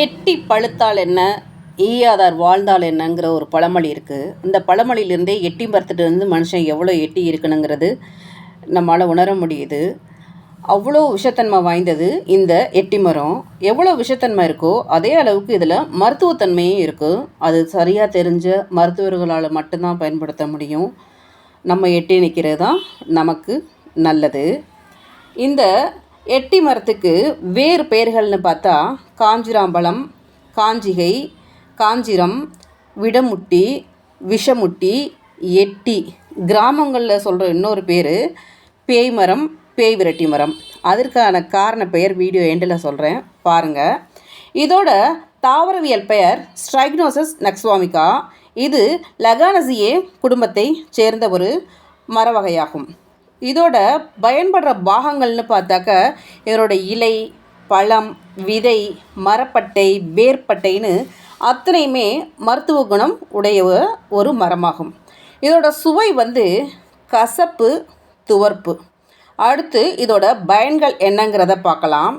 எட்டி பழுத்தால் என்ன? ஈயாதார் வாழ்ந்தால் என்னங்கிற ஒரு பழமொழி இருக்குது இந்த பழமொழியிலேருந்தே எட்டி மரத்துட்டு இருந்து மனுஷன் எவ்வளோ எட்டி இருக்கணுங்கிறது நம்மளால் உணர முடியுது. அவ்வளோ விஷத்தன்மை வாய்ந்தது இந்த எட்டி மரம். எவ்வளோ விஷத்தன்மை இருக்கோ அதே அளவுக்கு இதில் மருத்துவத்தன்மையும் இருக்குது அது சரியாக தெரிஞ்ச மருத்துவர்களால் மட்டும்தான் பயன்படுத்த முடியும். நம்ம எட்டி நிற்கிறது தான் நமக்கு நல்லது. இந்த எட்டி மரத்துக்கு வேறு பெயர்கள்னு பார்த்தா காஞ்சிராம்பழம் காஞ்சிகை காஞ்சிரம் விடமுட்டி விஷமுட்டி எட்டி. கிராமங்களில் சொல்கிற இன்னொரு பேர் பேய் மரம் பேய் விரட்டி மரம். அதற்கான காரண பெயர் வீடியோ எண்டில் சொல்கிறேன் பாருங்கள் இதோட தாவரவியல் பெயர் ஸ்ட்ரைக்னோசஸ் நக்ஸ்வாமிகா. இது லகானசியே குடும்பத்தை சேர்ந்த ஒரு மர வகையாகும் இதோட பயன்படுற பாகங்கள்னு பார்த்தாக்க இதனோட இலை பழம் விதை மரப்பட்டை வேர்ப்பட்டைன்னு அத்தனையுமே மருத்துவ குணம் உடைய ஒரு மரமாகும். இதோட சுவை வந்து கசப்பு துவர்ப்பு. அடுத்து இதோட பயன்கள் என்னங்கிறத பார்க்கலாம்.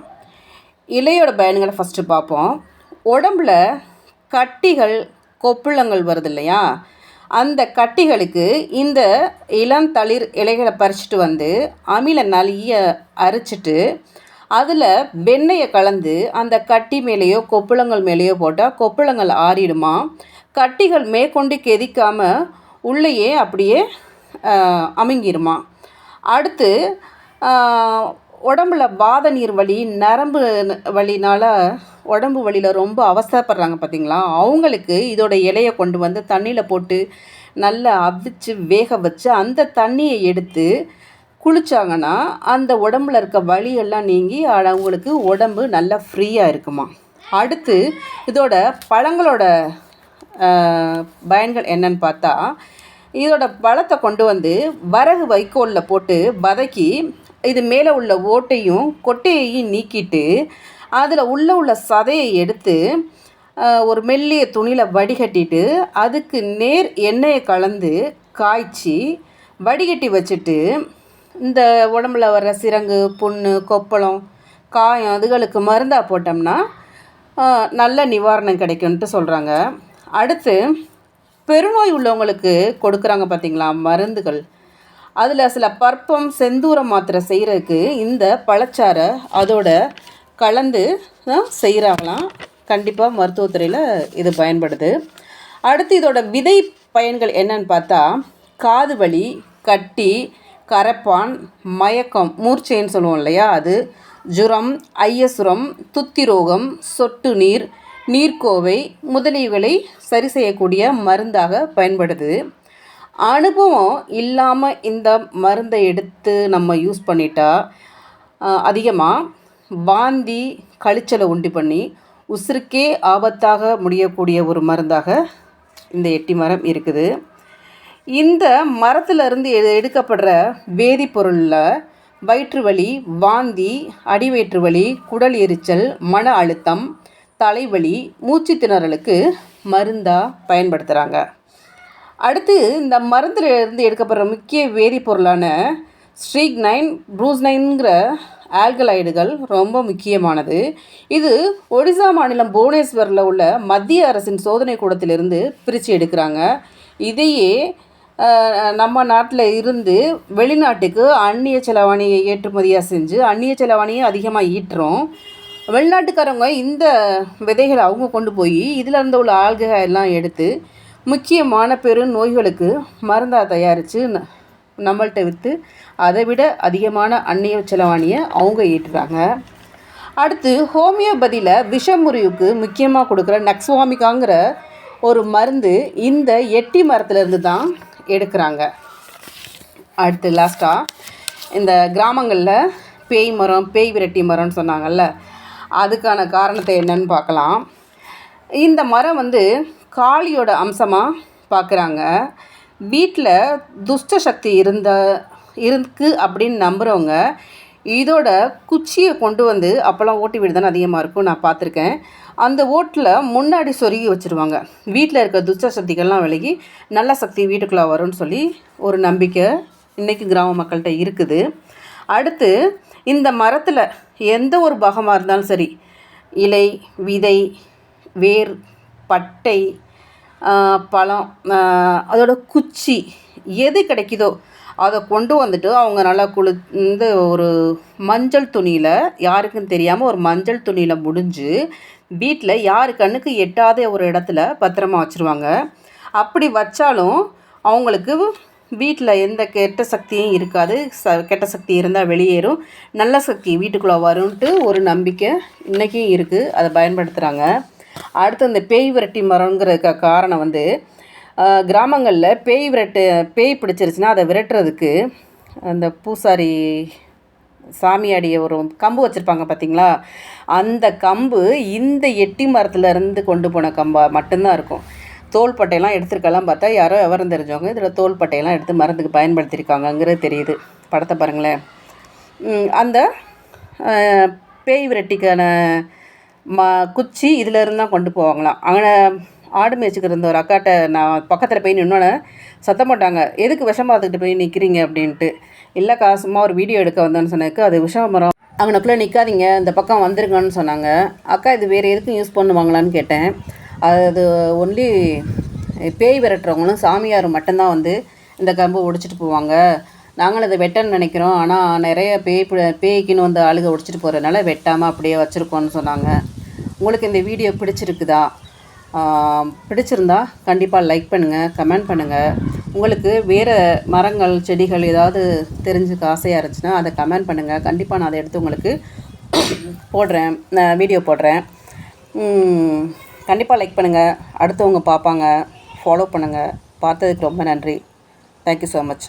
இலையோட பயன்களை ஃபஸ்ட்டு பார்ப்போம். உடம்புல கட்டிகள் கொப்புளங்கள் வருது இல்லையா? அந்த கட்டிகளுக்கு இந்த இளந்தளிர் இலைகளை பறிச்சுட்டு வந்து அமில நலிய அரைச்சிட்டு அதில் வெண்ணெயை கலந்து அந்த கட்டி மேலேயோ கொப்புளங்கள் மேலேயோ போட்டால் கொப்புளங்கள் ஆறிடுமா? கட்டிகள் மேற்கொண்டு கெதிக்காமல் உள்ளேயே அப்படியே அமுங்கிருமா? அடுத்து உடம்புல வாத நீர் வலி நரம்பு வலினால் உடம்பு வலியில் ரொம்ப அவசரப்படுறாங்க பார்த்தீங்களா அவங்களுக்கு இதோட இலையை கொண்டு வந்து தண்ணியில் போட்டு நல்லா அவிச்சு வேக வச்சு அந்த தண்ணியை எடுத்து குளித்தாங்கன்னா அந்த உடம்புல இருக்க வலியெல்லாம் நீங்கி அவங்களுக்கு உடம்பு நல்லா ஃப்ரீயாக இருக்குமா? அடுத்து இதோட பழங்களோட பயன்கள் என்னன்னு பார்த்தா இதோட பழத்தை கொண்டு வந்து வரகு வைக்கோலில் போட்டு வதக்கி இது மேலே உள்ள ஓட்டையும் கொட்டையையும் நீக்கிட்டு அதில் உள்ளே உள்ள சதையை எடுத்து ஒரு மெல்லிய துணியில் வடிகட்டிட்டு அதுக்கு நேர் எண்ணெயை கலந்து காய்ச்சி வடிகட்டி வச்சுட்டு இந்த உடம்புல வர்ற சிரங்கு புண்ணு கொப்பளம் காயம் அதுகளுக்கு மருந்தாக போட்டோம்னா நல்ல நிவாரணம் கிடைக்கும்ன்ட்டு சொல்கிறாங்க அடுத்து பெருநோய் உள்ளவங்களுக்கு கொடுக்குறாங்க பார்த்திங்களா மருந்துகள். அதில் சில பற்பம் செந்தூரம் மாத்திரை செய்கிறதுக்கு இந்த பழச்சாரை அதோட கலந்து செய்கிறாங்களாம் கண்டிப்பாக மருத்துவத்துறையில் இது பயன்படுது. அடுத்து இதோட விதை பயன்கள் என்னன்னு பார்த்தா காது வலி கட்டி கரப்பான் மயக்கம் மூர்ச்சைன்னு சொல்லுவோம் இல்லையா அது? ஜுரம் ஐயசுரம் துத்தி ரோகம் சொட்டு நீர் நீர்க்கோவை முதலியவைகளை சரி செய்யக்கூடிய மருந்தாக பயன்படுது. அனுபவம் இல்லாமல் இந்த மருந்தை எடுத்து நம்ம யூஸ் பண்ணிட்டா அதிகமாக வாந்தி கழிச்சலை உண்டு பண்ணி உசுருக்கே ஆபத்தாக முடியக்கூடிய ஒரு மருந்தாக இந்த எட்டி மரம் இருக்குது. இந்த மரத்திலிருந்து எடுக்கப்படுற வேதிப்பொருளில் வயிற்று வலி வாந்தி அடிவயிற்று வலி குடல் எரிச்சல் மன அழுத்தம் தலைவலி மூச்சு திணறலுக்கு மருந்தாக பயன்படுத்துகிறாங்க அடுத்து இந்த மருந்திலிருந்து எடுக்கப்படுற முக்கிய வேதிப்பொருளான ஸ்ட்ரீக்னைன் ப்ரூஸ்னைன்கிற ஆல்கலைடுகள் ரொம்ப முக்கியமானது. இது ஒடிசா மாநிலம் புவனேஸ்வரில் உள்ள மத்திய அரசின் சோதனை கூடத்திலிருந்து பிரித்து எடுக்கிறாங்க. இதையே நம்ம நாட்டில் இருந்து வெளிநாட்டுக்கு அந்நிய செலவாணியை ஏற்றுமதியாக செஞ்சு அந்நிய செலவாணியை அதிகமாக ஈட்டுறோம். வெளிநாட்டுக்காரவங்க இந்த விதைகளை அவங்க கொண்டு போய் இதில் இருந்த உள்ள ஆல்கஹா எல்லாம் எடுத்து முக்கியமான பெரு நோய்களுக்கு மருந்தாக தயாரித்து நம்மள்கிட்ட விற்று அதை விட அதிகமான அந்நிய செலவாணியை அவங்க ஈட்டுறாங்க அடுத்து ஹோமியோபதியில் விஷமுறிவுக்கு முக்கியமாக கொடுக்குற நக்ஸ்வாமிகாங்கிற ஒரு மருந்து இந்த எட்டி மரத்துலேருந்து தான் எடுக்கிறாங்க. அடுத்து லாஸ்ட்டாக இந்த கிராமங்களில் பேய் மரம் பேய் விரட்டி மரம்னு சொன்னாங்கல்ல அதுக்கான காரணத்தை என்னன்னு பார்க்கலாம். இந்த மரம் வந்து காளியோட அம்சமாக பார்க்குறாங்க. வீட்டில் துஷ்ட சக்தி இருந்த இருக்கு அப்படின்னு நம்புகிறவங்க இதோட குச்சியை கொண்டு வந்து அப்போல்லாம் ஓட்டி வீடு தானே அதிகமாக இருக்கும் நான் பார்த்துருக்கேன். அந்த ஓட்டில் முன்னாடி சொருகி வச்சுருவாங்க. வீட்டில் இருக்க துஷ்ட சக்திகள்லாம் விலகி நல்ல சக்தி வீட்டுக்குள்ளே வரும்னு சொல்லி ஒரு நம்பிக்கை இன்றைக்கி கிராம மக்கள்கிட்ட இருக்குது. அடுத்து இந்த மரத்தில் எந்த ஒரு பாகமாக இருந்தாலும் சரி இலை விதை வேர் பட்டை பழம் அதோட குச்சி எது கிடைக்குதோ அதை கொண்டு வந்துட்டு அவங்க நல்லா குளி இந்த ஒரு மஞ்சள் துணியில் யாருக்குன்னு தெரியாமல் ஒரு மஞ்சள் துணியில் முடிஞ்சு வீட்டில் யார் கண்ணுக்கு எட்டாத ஒரு இடத்துல பத்திரமா வச்சுருவாங்க. அப்படி வச்சாலும் அவங்களுக்கு வீட்டில் எந்த கெட்ட சக்தியும் இருக்காது. ச கெட்ட சக்தி இருந்தால் வெளியேறும். நல்ல சக்தி வீட்டுக்குள்ளே வரும்ன்ட்டு ஒரு நம்பிக்கை இன்றைக்கும் இருக்குது அதை பயன்படுத்துகிறாங்க அடுத்து இந்த பேய் விரட்டி மரங்கிறதுக்கு காரணம் வந்து கிராமங்களில் பேய் விரட்டு பேய் பிடிச்சிருச்சுன்னா அதை விரட்டுறதுக்கு அந்த பூசாரி சாமியாடிய ஒரு கம்பு வச்சுருப்பாங்க பார்த்தீங்களா அந்த கம்பு இந்த எட்டி மரத்துலேருந்து கொண்டு போன கம்பாக மட்டும்தான் இருக்கும். தோள்பட்டையெல்லாம் எடுத்திருக்கலாம் பார்த்தா யாரோ விவரம் தெரிஞ்சவங்க இதில் தோள்பட்டையெல்லாம் எடுத்து மருந்துக்கு பயன்படுத்தியிருக்காங்கங்கிறது தெரியுது. படத்தை பாருங்களேன். அந்த பேய் விரட்டிக்கான ம குச்சி இதுலேருந்து தான் கொண்டு போவாங்களாம். அங்கே ஆடு மேய்ச்சிக்கிட்டு இருந்த ஒரு அக்காட்ட நான் பக்கத்தில் போய் நின்னோன்னே சத்தம் போட்டாங்க. எதுக்கு விஷம் பார்த்துக்கிட்டு போய் நிற்கிறீங்க அப்படின்ட்டு. இல்லைக்கா சும்மா ஒரு வீடியோ எடுக்க வந்தேன்னு சொன்னதுக்கு அது விஷம் மரம். அங்கனக்குள்ளே நிற்காதீங்க இந்த பக்கம் வந்துருங்கன்னு சொன்னாங்க. அக்கா இது வேறு எதுக்கும் யூஸ் பண்ணுவாங்களான்னு கேட்டேன். அது ஒன்லி பேய் விரட்டுறவங்களும் சாமியார் மட்டும்தான் வந்து இந்த கம்பு ஒடிச்சிட்டு போவாங்க. நாங்களும் இதை வெட்டன்னு நினைக்கிறோம். ஆனால் நிறைய பேய் பேய்க்குன்னு வந்து ஆளுக ஒடிச்சிட்டு போகிறதுனால வெட்டாமல் அப்படியே வச்சுருக்கோன்னு சொன்னாங்க. உங்களுக்கு இந்த வீடியோ பிடிச்சிருக்குதா? பிடிச்சிருந்தா கண்டிப்பாக லைக் பண்ணுங்கள் கமெண்ட் பண்ணுங்கள் உங்களுக்கு வேறு மரங்கள் செடிகள் ஏதாவது தெரிஞ்சுக்க ஆசையாக இருந்துச்சுன்னா அதை கமெண்ட் பண்ணுங்கள் கண்டிப்பாக நான் அதை எடுத்து உங்களுக்கு போடுறேன் வீடியோ போடுறேன். கண்டிப்பாக லைக் பண்ணுங்கள் அடுத்தவங்க பார்ப்பாங்க. ஃபாலோ பண்ணுங்கள் பார்த்ததுக்கு ரொம்ப நன்றி. Thank you so much